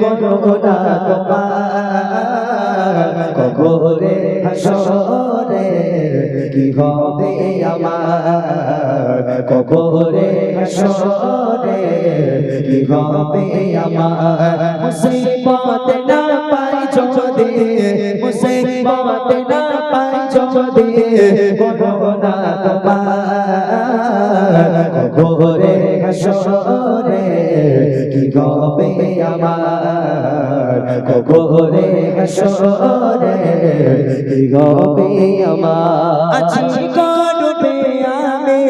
গণনা কবরে হাসরে কি হবে আমার? কবরে হাসরে কি হবে আমার? মুসিবত না পাই যদি, মুসিবত না পাই যদি গণনা কবরে হাসরে কি হবে আমার? কবরে হাসরে কি হবে আমার? আছি আমি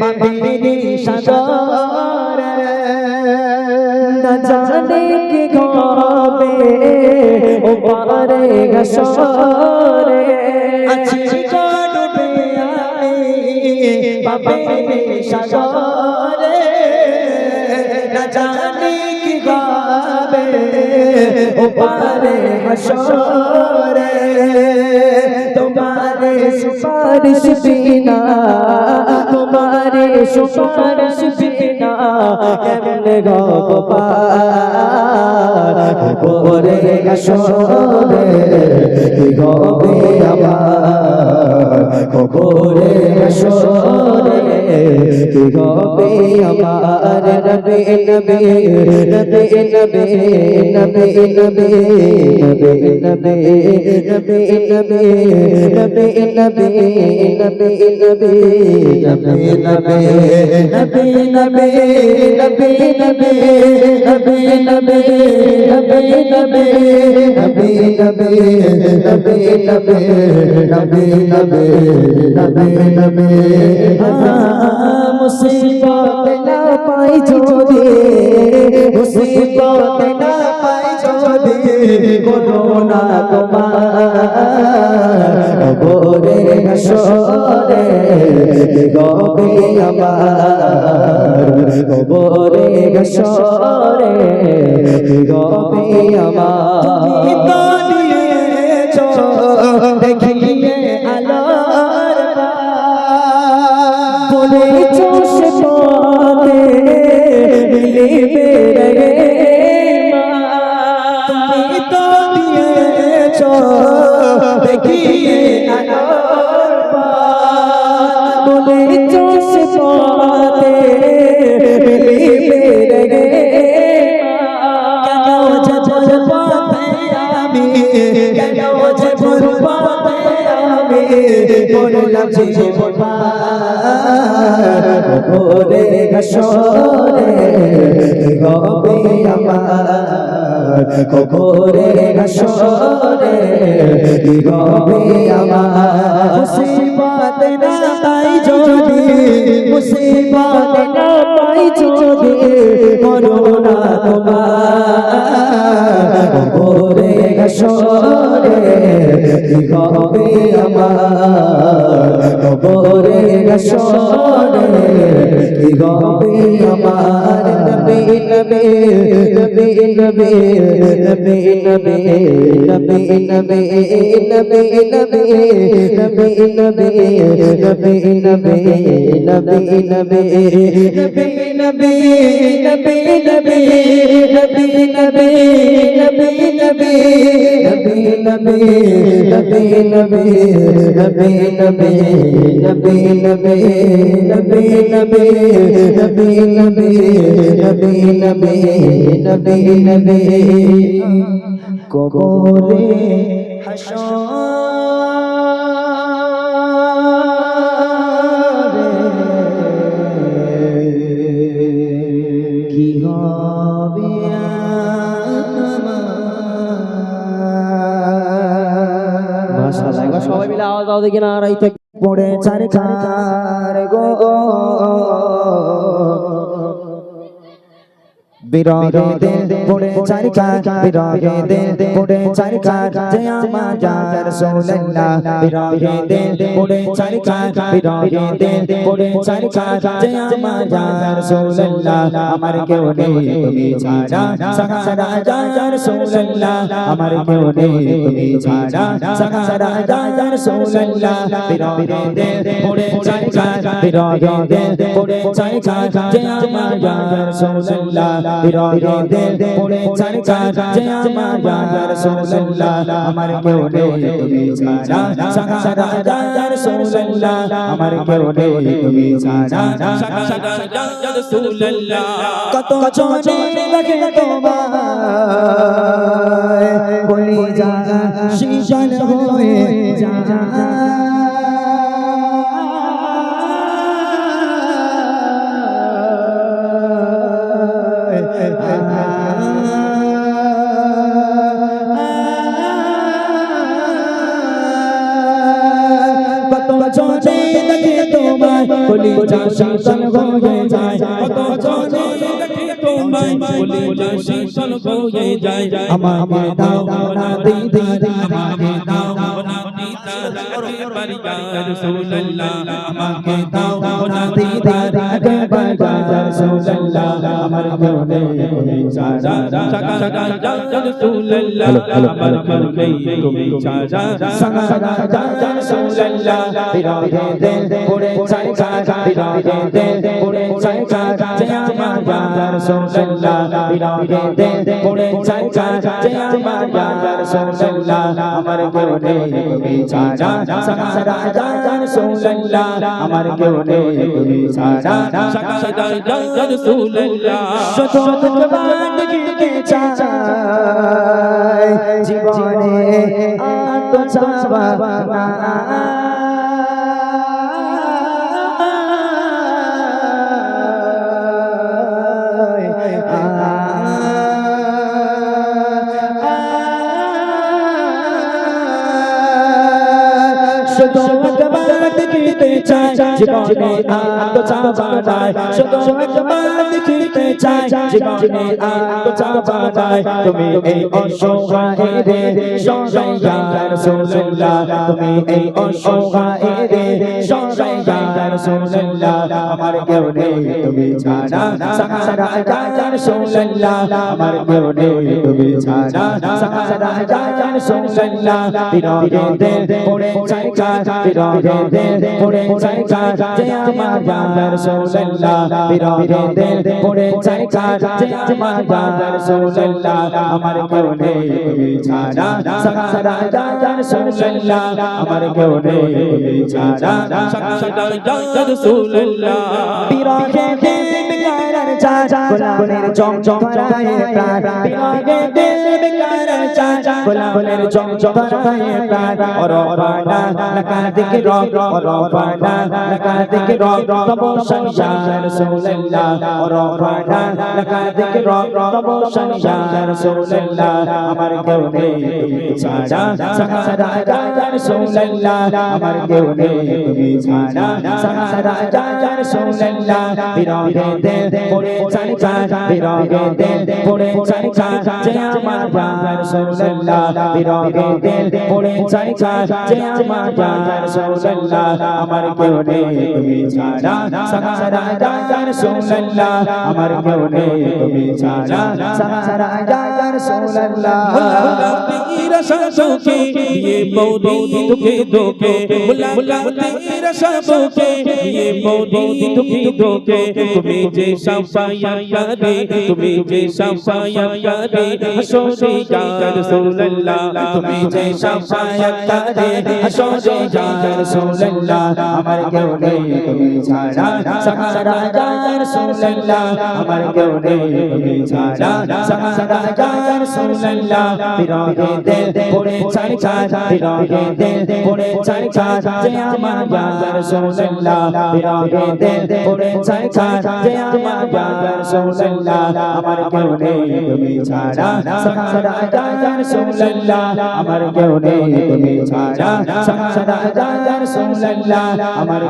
পাপিনি সাগরে। না জানে কি হবে ও পারে হাসরে আছি পাপিনি সাগরে না জানি কি গাবে ও পারে হাসরে। তোমারে সুপারিশ বিনা, তোমারে সুপারিশ বিনা কেমনে গব পার ওরে হাসরে কি গবে আমার হাসরে কি গবে আমার নবে নবে নবে নবে নবে নবে নবে নবে নবে নবে নবে নবে নবে নবে নবে নবে নবে নবে নবে নবে নবে নবে নবে নবে নবে নবে নবে নবে নবে নবে নবে মুসিবত না পাই যদি মুসিবত না পাই যদি করোনা তোমার গোরে হাসরে গবে আমার গোরে হাসরে গবে আমার। দেখিয়ে আলোর বলেছ সে পথে মিলিবে দেখিয়ে আনো আমার কবরে ঘসরে গবে আমার মুসিবত না পাই যদি, মুসিবত না পাই যদি করোনা তোমার কবরে ঘসরে গবে আমার কবরে ঘসরে গবে আমার نبی نبی نبی نبی নবে নবে নবে। কবরে সবাই মিলে আওয়াজ দাও দেখি না, আর পড়ে চারে চার গো। বিরোধীদের পড়ে চারিকা বিরোধীদের পড়ে চারিকা যে আমার জান রাসূলুল্লাহ বিরোধীদের পড়ে চারিকা বিরোধীদের পড়ে চারিকা যে আমার জান রাসূলুল্লাহ আমার কেউ নেই তুমি ছাড়া সাহারা জান রাসূলুল্লাহ আমার কেউ নেই তুমি ছাড়া সাহারা জান রাসূলুল্লাহ বিরোধীদের পড়ে চারিকা বিরোধীদের পড়ে চারিকা যে আমার জান রাসূলুল্লাহ বিরোধীদের পড়ে চারিকা যে আমার জান রাসূলুল্লাহ আমার কেউ নেই তুমি ছাড়া। সাহারা জান রাসূলুল্লাহ আমার কেউ নেই তুমি ছাড়া। কত চলে লাগে তোমায়। বলি যা শীশন হয়ে যা। আমাকে দাও না দিদি আমাকে দাও আমাকে দাও না দিদি একবার রাসূলুল্লাহ আমার কেউ নেই তুমি ছাড়া সাহারা জান রাসূলুল্লাহ বিরোধীদের পড়ে চাইকা বিরোধীদের পড়ে চাইকা যে আমার জান রাসূলুল্লাহ বিরোধীদের পড়ে চাইকা যে আমার জান রাসূলুল্লাহ আমার কেউ নেই তুমি ছাড়া। সাহারা জান আমার কেউ নেই তুমি ছাড়া। শত ভগবান কে চাই। জীবনে আর জীবনে আর চাওয়া নাই শুধু একবার দেখিতে চাই, জীবনে আর চাওয়া নাই তুমি এই অসহায় রে সহায় রাসূলুল্লাহ তুমি এই অসহায় রে সহায় রাসূলুল্লাহ আমার কেউ নেই, তুমি ছাড়া সাহারা রাসূলুল্লাহ আমার কেউ নেই, তুমি ছাড়া সাহারা রাসূলুল্লাহ বিরোধীদের পড়ে চাইকা বিরোধীদের পড়ে চাইকা যে আমার ইয়া রাসূলুল্লাহ বিরোধীদের পড়ে চাইকা যে আমার ইয়া রাসূলুল্লাহ আমার কেউ নেই তুমি ছাড়া সাহারা ইয়া রাসূলুল্লাহ আমার কেউ নেই তুমি ছাড়া বিরোধীদের বিকারের চাচা গোলাপের চমচম ভরায়ে প্রাণ। বিরোধীদের বিকারের চাচা গোলাপের চমচম ভরায়ে প্রাণ ওর পানা লাগা দিকে রক ওর পানা লাগা দিকে রক তব সংসার রাসূলুল্লাহ ওর পানা লাগা দিকে রক তব সংসার রাসূলুল্লাহ আমার কেউ নেই তুমি ছাড়া। সাহারা রাসূলুল্লাহ আমার কেউ নেই তুমি ছাড়া। সাহারা রাসূলুল্লাহ বিরোধীদের পড়ে চাইকা বিরোধীদের পড়ে চাইকা যে আমার রাসূলুল্লাহ বিরোধীদের পড়ে চাইকা যে আমার রাসূলুল্লাহ আমার কেউ নেই তুমি ছাড়া সাহারা রাসূলুল্লাহ আমার কেউ নেই তুমি ছাড়া সাহারা রাসূলুল্লাহ तेरा सबों के ये मौदी दुखे दुखे मुलाकात तेरा सबों के ये मौदी दुखे दुखे तुम्हें जे সাফায়া কারে তুমি যে সাফায়া কারে হাসরে ইয়া রাসূলুল্লাহ, তুমি যে সাফায়া কারে হাসরে ইয়া রাসূলুল্লাহ, আমার কেউ নেই, তুমি ছাড়া সাহারা ইয়া রাসূলুল্লাহ, আমার কেউ নেই, তুমি ছাড়া সাহারা ইয়া রাসূলুল্লাহ বিরহে দিল পড়ে চাই চাই বিরহে দিল পড়ে চাই চাই যে আমার ইয়া রাসূলুল্লাহ বিরহে দিল পড়ে চাই চাই যে আমার ইয়া রাসূলুল্লাহ আমার কেউ নেই তুমি ছাড়া। সাকা সদা ইয়া রাসূলুল্লাহ আমার কেউ নেই তুমি ছাড়া। সাকা সদা ইয়া রাসূলুল্লাহ আমার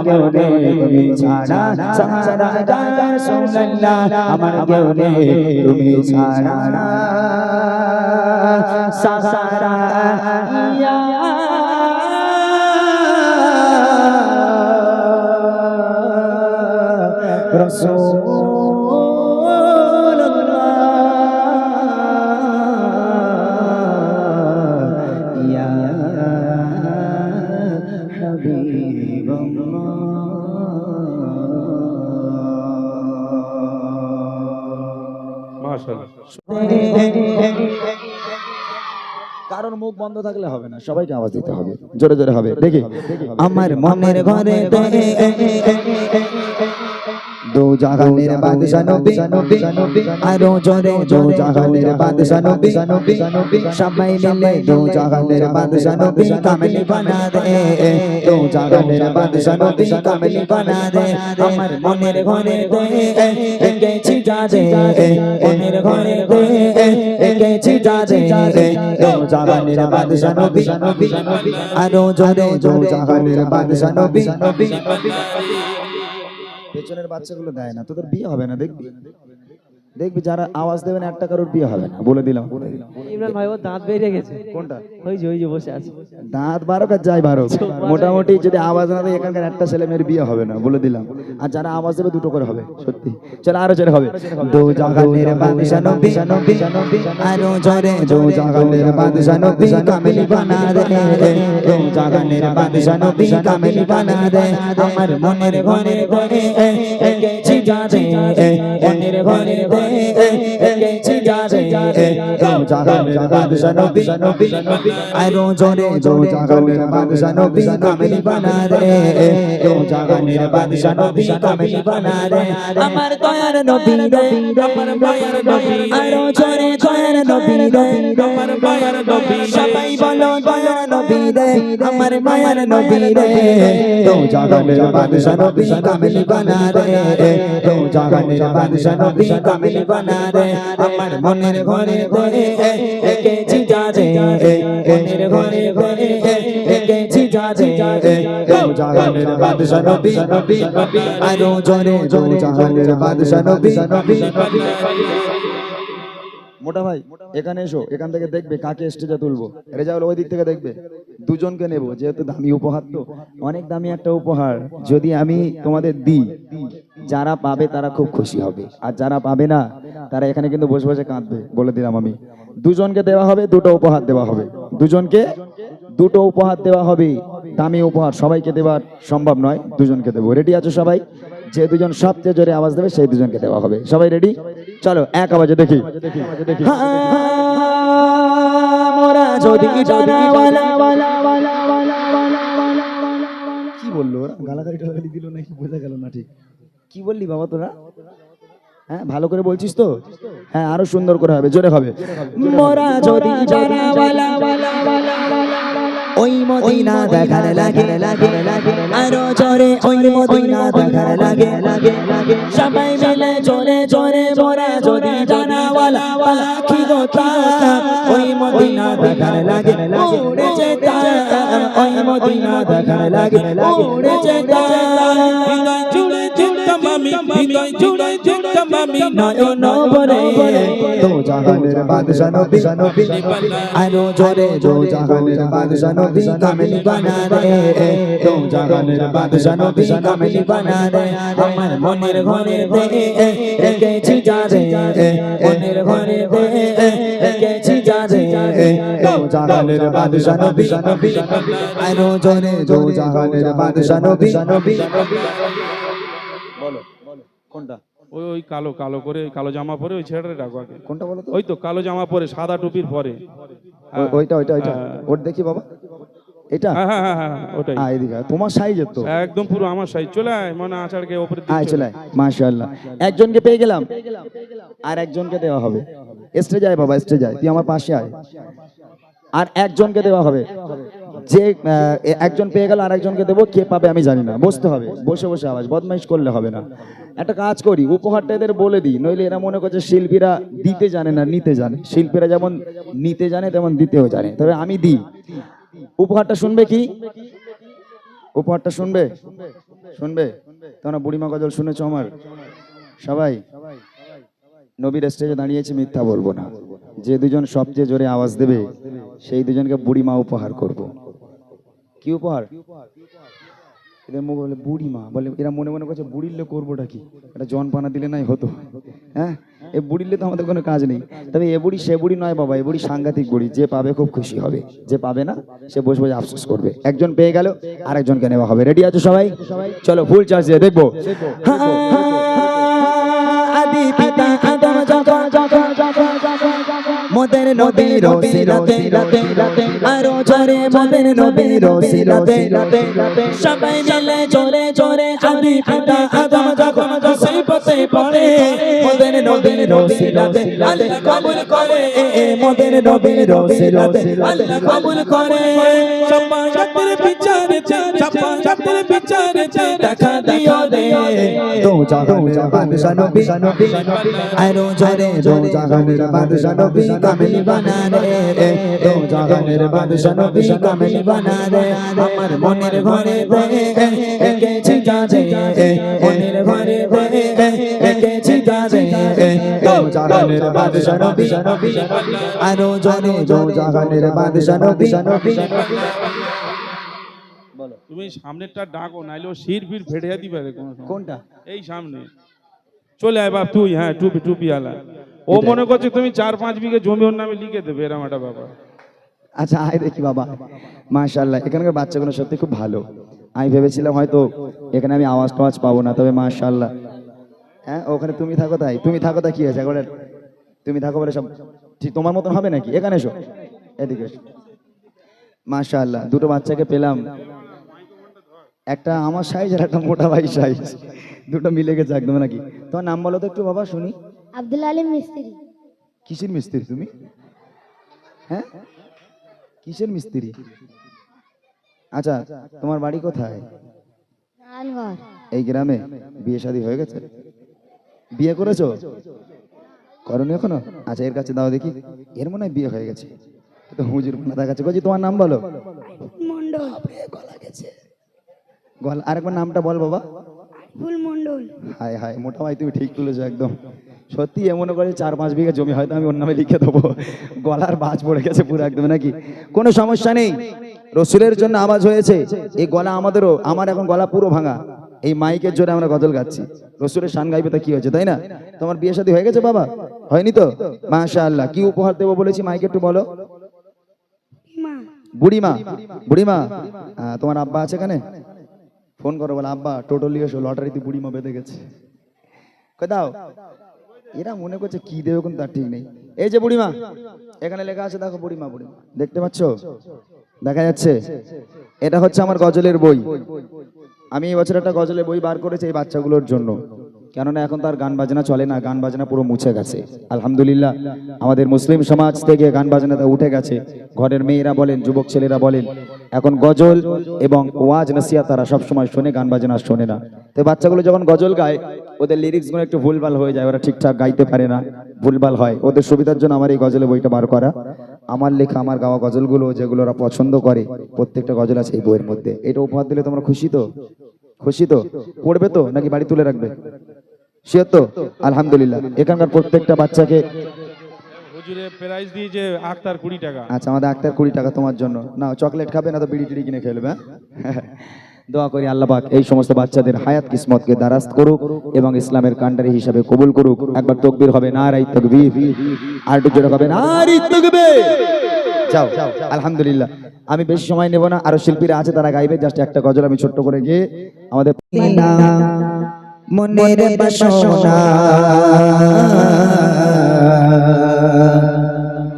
কারণ মুখ বন্ধ থাকলে হবে না, সবাইকে আওয়াজ দিতে হবে, জোরে জোরে হবে, দেখি। আমার মনের ঘরে দো জাহানের বাদশা নবী আরও জোরে দো জাহানের বাদশা নবী সবাই মিলে দো জাহানের বাদশা নবী কামলি বানা দে দো জাহানের বাদশা নবী কামলি বানা দে আমার মনের ঘরে দে গেছি যা দে মনের ঘরে দে গেছি যা দে দো জাহানের বাদশা নবী আরও জোরে দো জাহানের বাদশা নবী পেছনের বাচ্চাগুলো দেয় না তোদের বিয়ে হবে না দেখবি? দেখবি যারা আওয়াজ দেবে না একটা কারোর বিয়ে হবে না। বলে দিলাম। ইমরান ভাই ওর দাঁত বেরিয়ে গেছে। কোনটা? ওই যে ওই যে বসে আছে। দাঁত বারোক আর যাই বারো মোটামুটি যদি আওয়াজ না দেয় এখানকার একটা ছেলে মেয়ের বিয়ে হবে না বলে দিলাম। আর যারা আওয়াজ দেবে দুটো করে হবে সত্যি। চলো আরও জোরে হবে। দো বাদশা নবী আরও জোরে দো জাহানের বাদশা নবী কামেলি বানা দে। দো জাহানের বাদশা নবী কামেলি বানা দে। আমার মনের ঘরে ঘরে গেছি যা দে মনের ঘরে ঘরে আরও জোরে দো জাহানের বাদশা নবী কামেলি বানা দো জাহানের বাদশা নবী কামেলি বানা দে আমার দয়ার নবী রে আমার মায়ের নবী আরও জোরে দয়ার নবী রে আমার মায়ের নবী সবাই বলো দয়ার নবী রে আমার মায়ের নবী রে দো জাহানের বাদশা নবী কামেলি বানা দো জাহানের বাদশা নবী কামেলি বানা দে আমার মনের ঘরে ঘরে মনের ঘরে ঘরে জাহানের বাদশা নবী, আরও জোরে দো জাহানের বাদশা নবী। মোটা ভাই, এখানে এসো, এখান থেকে দেখবে কাকে স্টেজে তুলবো। রেজাউল ওই দিক থেকে দেখবে। দুজনকে নেব, যেহেতু দামি উপহার তো। অনেক দামি একটা উপহার। যদি আমি তোমাদের দিই, যারা পাবে তারা খুব খুশি হবে। আর যারা পাবে না, তারা এখানে কিন্তু বসে বসে কাঁদবে, বলে দিলাম আমি। দুজনকে দেওয়া হবে, দুটো উপহার দেওয়া হবে। দুজনকে দুটো উপহার দেওয়া হবে। দামি উপহার সবাইকে দেওয়ার সম্ভব নয়, দুজনকে দেবো। রেডি আছো সবাই? যে দুজন সবচেয়ে জোরে আওয়াজ দেবে, সেই দুজনকে দেওয়া হবে। সবাই রেডি চলো, এক আওয়াজে দেখি। মোরা যদি কি বলল ওরা গালাগালি টালাগালি দিল নাকি বোঝা গেল না ঠিক কি বললি বাবা তোরা হ্যাঁ ভালো করে বলছিস তো হ্যাঁ আরও সুন্দর করে হবে জোরে হবে মোরা যদি ওই মদিনা দেখার লাগে লাগে লাগে আরও জোরে ওই মদিনা দেখার লাগে লাগে লাগে সবাই মিলে জোরে জোরে মোরা যদি জানাওয়ালা পাখি গোতা ওই মদিনা দেখার লাগে উড়ে যেতাম ওই মদিনা দেখার লাগে উড়ে যেতাম হৃদয় জুড়ে যেতাম আমি হৃদয় জুড়ে নয়ন ভরে তো জাহানের বাদশা নবী। নবী। আরও জোরে জো জাহানের বাদশা নবী কামেলি বানা রে তো জাহানের বাদশা নবী কামেলি বানা রে আমার মনের ঘরে দে গেছি যা রে মনের ঘরে দে গেছি যা রে তো জাহানের বাদশা নবী। নবী আরও জোরে জো জাহানের বাদশা নবী। নবী বলো কোনটা? ওই ওই কালো কালো করে ওই কালো জামা পরে ওই ছেলেটা ডাকো আগে। কোনটা বলো তো? ওই তো কালো জামা পরে সাদা টুপির পরে। ও- ওইটা ওইটা ওইটা। ওর দেখি বাবা। এটা? হ্যাঁ হ্যাঁ হ্যাঁ হ্যাঁ ওটাই। এদিকে তোমার সাইজের তো। একদম পুরো আমার সাইজ চলে আয় মানে আচারকে ওপরে আয় চলে চলে আয়। মাশাআল্লাহ। একজনকে পেয়ে গেলাম। আর একজনকে দেওয়া হবে। স্টেজ আয় বাবা স্টেজ আয় তুই আমার পাশে আয়। আর একজনকে দেওয়া হবে। যে একজন পেয়ে গেল আর একজনকে দেবো, কে পাবে আমি জানি না। বসতে হবে, বসে বসে আওয়াজ, বদমাইশ করলে হবে না। একটা কাজ করি, উপহারটা এদের বলে দিই, নইলে এরা মনে করছে শিল্পীরা দিতে জানে না, নিতে জানে। শিল্পীরা যেমন নিতে জানে, তেমন দিতেও জানে। তবে আমি দিই। উপহারটা শুনবে কি? উপহারটা শুনবে? শুনবে? তোমরা বুড়িমা গজল শুনেছ আমার? সবাই? নবীর স্টেজে দাঁড়িয়েছে, মিথ্যা বলব না। যে দুজন সবচেয়ে জোরে আওয়াজ দেবে, সেই দুজনকে বুড়িমা উপহার করব। কি উপহার? এদের মুখ বলে বুড়িমা বলে এরা মনে মনে করছে বুড়িলে করবোটা কি? এটা জন পানা দিলে নাই হতো। হ্যাঁ? এ তো আমাদের কোনো কাজ নেই। তবে এ বুড়ি, সে বুড়ি নয় বাবা, এ বুড়ি সাংঘাতিক বুড়ি, যে পাবে খুব খুশি হবে। যে পাবে না, সে বসে বসে আফসোস করবে। একজন পেয়ে গেল, আরেকজনকে নেওয়া হবে। রেডি আছো সবাই? চলো, ফুল চার্জ দিয়ে দেখব। যখন মোদের নবীর সিরাতে রাতে রাতে আরও জোরে মোদের নবীর সিরাতে রাতে রাতে সবাই মিলে জোরে জোরে আদি পিতা আদম যখন যখন পথে পড়ে মোদের নবীর সিরাতে আল্লাহ কবুল করে। মোদের নবীর সিরাতে আল্লাহ কবুল করে। সমাজের বিচারে সমাজের বিচারে দেখা দিও রে। দো জাহানের বাদশা নবী আরও জোরে দো জাহানের বাদশা নবী কামিল বানা রে। জাহানের বাদশা নবী কামিল বানা রে আমার মনের ঘরে গাজে মনের ঘরে গাজে বাদশা নবী আরও বাদশা নবী। তুমি সামনেরটা ডাকো নাইলে ও শির ফির ফেটে দিবে কোনটা? এই সামনে। চলে আয় বাপ তুই হ্যাঁ টুপি টুপি আলা ও মনে করছে তুমি চার পাঁচ বিঘে জমি ওর নামে লিখে দেবে এরম একটা ব্যাপার। আচ্ছা আয় দেখি বাবা। মাশাআল্লাহ এখানকার বাচ্চাগুলো সত্যি খুব ভালো। আমি ভেবেছিলাম হয়তো এখানে আমি আওয়াজ টাওয়াজ পাবো না তবে মাশাআল্লাহ। হ্যাঁ ওখানে তুমি থাকো তাই। তুমি থাকো তাই কি একবারে তুমি থাকো বলে সব ঠিক তোমার মতন হবে নাকি? এখানে এসো। এদিকে এসো। মাশাআল্লাহ দুটো বাচ্চাকে পেলাম। একটা আমার সাইজ আর একটা মোটা ভাই সাইজ দুটো মিলে গেছে একদম নাকি? তোমার নাম বলো তো একটু বাবা শুনি। আব্দুল আলিম মিস্ত্রি। কিসের মিস্ত্রি তুমি? হ্যাঁ? কিসের মিস্ত্রি? আচ্ছা তোমার বাড়ি কোথায়? এই গ্রামে বিয়ে শাদী হয়ে গেছে? বিয়ে করেছ? করনি এখনও? আচ্ছা এর কাছে দাও দেখি। এর মনে হয় বিয়ে হয়ে গেছে। তো হুজুর মাথা কাছে। বলছি তোমার নাম বলো? মন্ডল গলা গেছে। গলা আরেকবার নামটা বল বাবা। ফুল মন্ডল হায় হায় মোটা ভাই তুমি ঠিক তুলেছো একদম। সত্যি এমন করে চার পাঁচ বিঘা জমি হয়তো আমি ওর নামে লিখে দেবো। গলার বাজ পড়ে গেছে পুরো একদম নাকি? কোনো সমস্যা নেই। রসুলের জন্য আওয়াজ হয়েছে। এই গলা আমাদেরও আমার এখন গলা পুরো ভাঙা। এই মাইকের জোরে আমরা গজল গাচ্ছি। রসুলের শান গাইবে তা কি হয়েছে তাই না? তোমার বিয়ে শাদী হয়ে গেছে বাবা? হয়নি তো? মাশা আল্লাহ কি উপহার দেবো বলেছি মাইকে একটু বলো? বুড়িমা। বুড়িমা। তোমার আব্বা আছে এখানে? ফোন করো বলে আব্বা টোটালি এসো লটারিতে বুড়িমা বেঁধে গেছে। কই দাও। এরা মনে করছে কি দেবে কোন তার ঠিক নেই। এই যে বুড়িমা, এখানে লেখা আছে, দেখো বুড়িমা বুড়িমা দেখতে পাচ্ছ? দেখা যাচ্ছে, এটা হচ্ছে আমার গজলের বই। আমি এই বছর একটা গজলের বই বার করেছি এই বাচ্চাগুলোর জন্য। কেননা এখন তার গান বাজনা চলে না, গান বাজনা পুরো মুছে গেছে। আলহামদুলিল্লাহ, আমাদের মুসলিম সমাজ থেকে গান বাজনাটা উঠে গেছে। ঘরের মেয়েরা বলেন, যুবক ছেলেরা বলেন, এখন গজল এবং ওয়াজ নাসিয়া তারা সব সময় শোনে, গান বাজনা শোনে না। তো বাচ্চাগুলো যখন গজল গায়, ওদের লিরিক্সগুলো একটু ভুলভাল হয়ে যায়, ওরা ঠিকঠাক গাইতে পারে না, ভুলভাল হয়। ওদের সুবিধার জন্য আমার এই গজলের বইটা বার করা। আমার লেখা, আমার গাওয়া গজলগুলো যেগুলো ওরা পছন্দ করে, প্রত্যেকটা গজল আছে এই বইয়ের মধ্যে। এটা উপহার দিলে তোমরা খুশি তো? খুশি তো? পড়বে তো? নাকি বাড়ি তুলে রাখবে? শিওর তো আলহামদুলিল্লাহ। এখানকার প্রত্যেকটা বাচ্চাকে হুজুরে প্রাইজ দিয়েছে আক্তার কুড়ি টাকা। আচ্ছা আমাদের আক্তার কুড়ি টাকা তোমার জন্য। না চকলেট খাবে না তো বিড়ি টিড়ি কিনে খেলবে হ্যাঁ? দোয়া করি আল্লাহ পাক এই সমস্ত বাচ্চাদের হায়াত কিসমতকে দারাস্ত করুক এবং ইসলামের কান্ডারি হিসাবে কবুল করুক। একবার তকবীর হবে না রাই তকবীর। আর একটু জোরে হবে না রি তকবীর। যাও আলহামদুলিল্লাহ। আমি বেশি সময় নেব না আরও শিল্পীরা আছে তারা গাইবে। জাস্ট একটা গজল আমি ছোট্ট করে গিয়ে আমাদের মনের বাসনা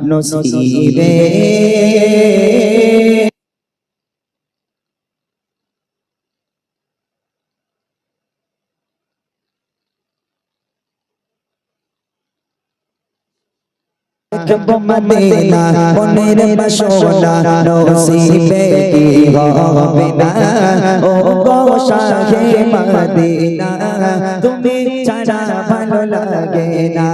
নসিবে দেখব মদিনা মনের বাসনা নসিবে কি হবে না ও গো শাহে মদিনা তুমি ছাড়া ভালো লাগে না।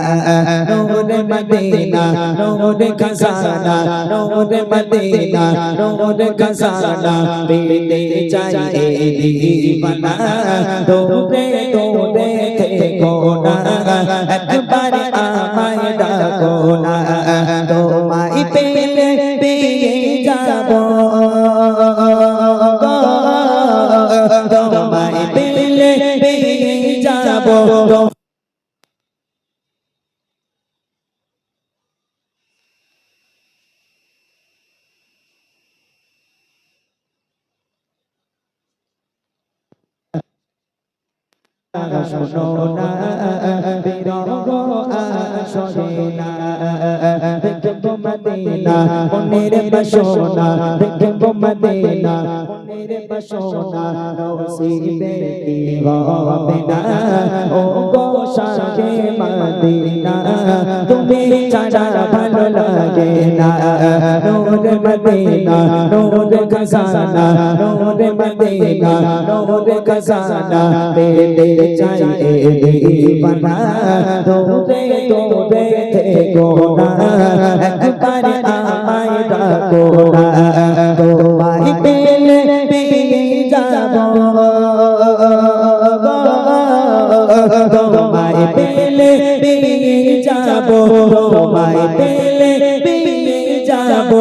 নূরে মদিনা, নূরে খজানা, নূরে মদিনা, নূরে খজানা পেতে চাই দিবানা। দৌড়ে দৌড়ে থেকো না, একবার আমায় ডাকো না। তোমায় পেলে পেয়ে যাব। শোনো না বিরহ আসরে না। দেখব মদিনা মনের বাসনা দেখব মদিনা মনের বাসনা নসিবে কি হবে না। ও গো শাহে মদিনা, তুমি ছাড়া ভালো লাগে না। নূর মদিনা, নূর খজানা, নূর মদিনা, নূর খজানা পেতে চাই এ দিবানা। দৌড়ে দৌড়ে থেকো না একবার আমায় ডাকো না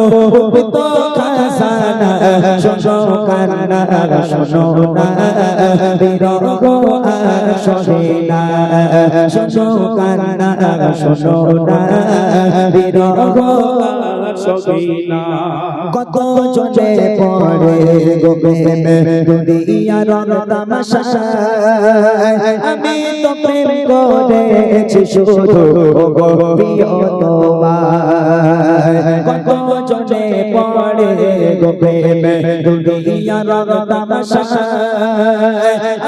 যাব তো খাসানা শোনো কান্না, শোনো না, বিরহ আসে না শোনো কান্না, শোনো না, বিরহ সবিনা। কত চলে পড়ে গো প্রেমে? দুনিয়ার তামাশা আমি তো প্রেম করেছি শুধু গো প্রিয় তোমায়। কত চলে পড়ে গো প্রেমে? দুনিয়ার তামাশা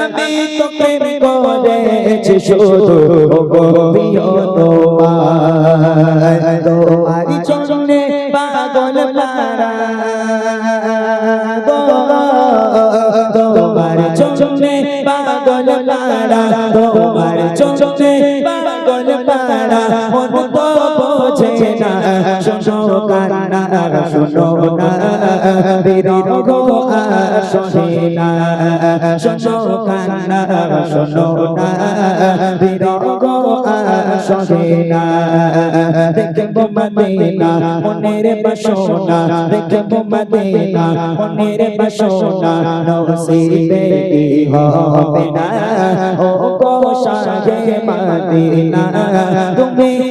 আমি তো প্রেম করেছি শুধু গো প্রিয় তোমায়। তোমারি চরণে পারা। তোমার চরণে পাগল পারা। তোমার চরণে পাগল পারা। মন তো বোঝে না। শোনো শোনো আসে শোনো কান্না শোনো না বিরহ আসে না দেখব মদিনা মনের বাসনা দেখব মদিনা মনের বাসনা নসিবে হবে না ও গো শাহে মদিনা তুমি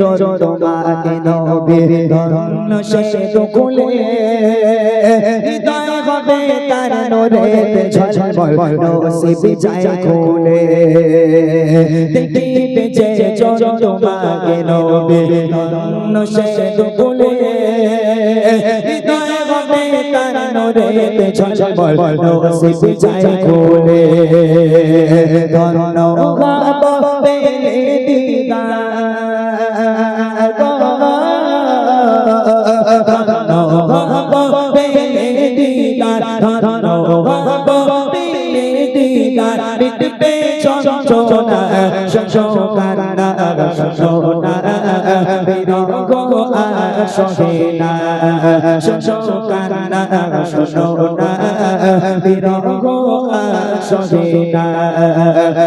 জোর তোমাকে নবে ধন্য সে দুকুলে হৃদয় হবে তার নোরে ঝলমল। নসিব যায় খুলে। দেখিবে যে জোর তোমাকে নবে ধন্য সে দুকুলে হৃদয় হবে তার নোরে ঝলমল। নসিব যায় খুলে। ধন্য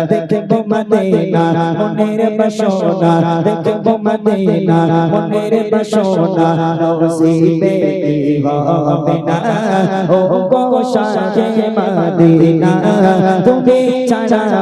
দেখব মদিনা মনের বাসনা। দেখব মদিনা মনের বাসনা। নসিবে কি হবে না। ও গো শাহে মদিনা, তুমি ছাড়া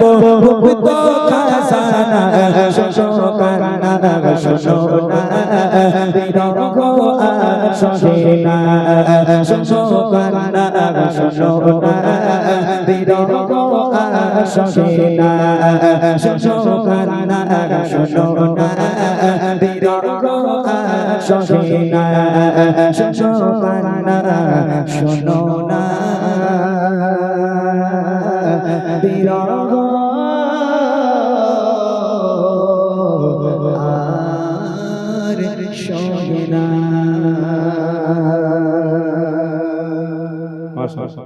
যাব তো খাসানা শোনো কান্না শোনো বিরহ শোনে শোনো কান্না শোনো বিরহ শোনে শোনো কান্না শোনো বিরহ শোনে শোনো কান্না শোনো না বিরহ শোনে না